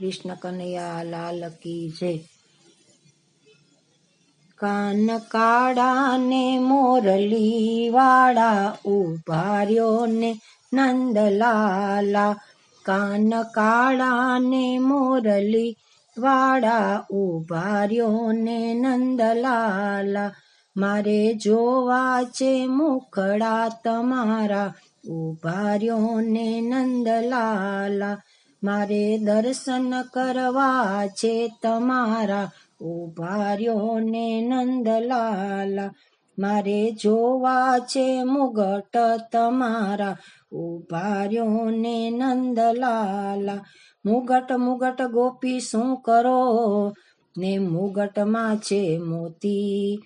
કૃષ્ણ કનૈયા લાલ કી જય. કાન કાળા ને મોરલી વાળા ઉભાર્યો ને નંદલાલા. કાન કાળા ને મોરલી વાળા ઉભાર્યો ને નંદલાલા. મારે જોવા છે મુખડા તમારા ઉભાર્યો ને નંદલાલા. મારે દર્શન કરવા છે તમારા ઉભાર્યો ને નંદલાલા. મારે જોવા છે મુગટ તમારા ઉભાર્યો ને નંદલાલા. મુગટ મુગટ ગોપી શું કરો ને મુગટમાં છે મોતી?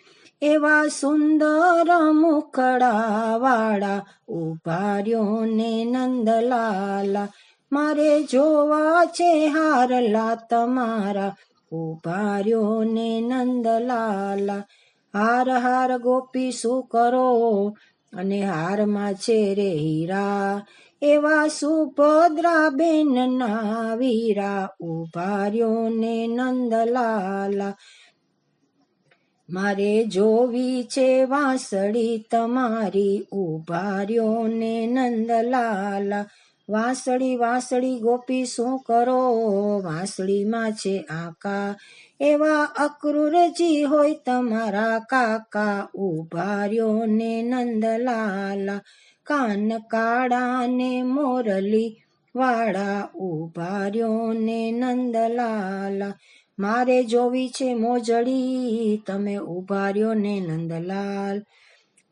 એવા સુંદર મુખડા વાળા ઉભાર્યો ને નંદલાલા. મારે જોવા છે હારલા તમારા. ઉભાર્યો ને નંદલાલા. હાર હાર ગોપી શું કરો? અને હારમાં છે રે હીરા. એવા સુભદ્રા બેન ના વીરા. ઉભાર્યો ને નંદલાલા. મારે જોવી છે વાંસળી તમારી. ઉભાર્યો ને નંદલાલા. વાંસળી વાંસળી ગોપી શું કરો? વાંસળીમાં છે આકા. એવા અક્રૂરજી હોય તમારા કાકા. ઉભાર્યો ને નંદલાલા. કાન કાળા ને મોરલી વાળા. ઉભાર્યો ને નંદલાલા. મારે જોવી છે મોજડી. તમે ઉભાર્યો ને નંદલાલ.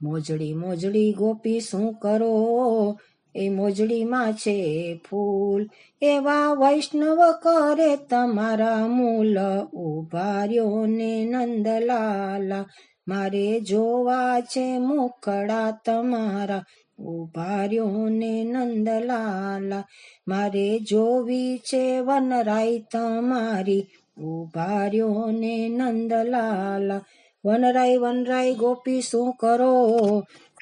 મોજડી મોજડી ગોપી શું કરો? એ મોજડીમાં છે ફૂલ. એવા વૈષ્ણવ કરે તમારા મૂલ. ઉભાર્યો ને નંદલાલા, મારે જોવા છે મોકડા તમારા. ઉભાર્યો ને નંદલાલા, મારે જોવી છે વનરાઈ તમારી. ઉભાર્યો ને નંદલાલા, વનરાઈ વનરાઈ ગોપી શું કરો?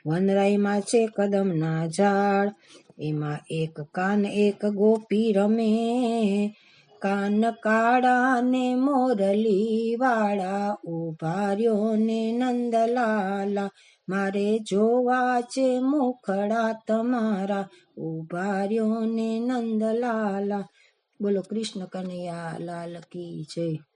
વનરાઈમાં છે કદમના ઝાડ. એમાં એક કાન, એક ગોપી રમે. કાન કાળા ને મોરલી વાળા ઉભાર્યો ને નંદલાલા. મારે જોવા છે મુખડા તમારા ઉભાર્યો ને નંદલાલા. બોલો કૃષ્ણ કનૈયા લાલ કી જય.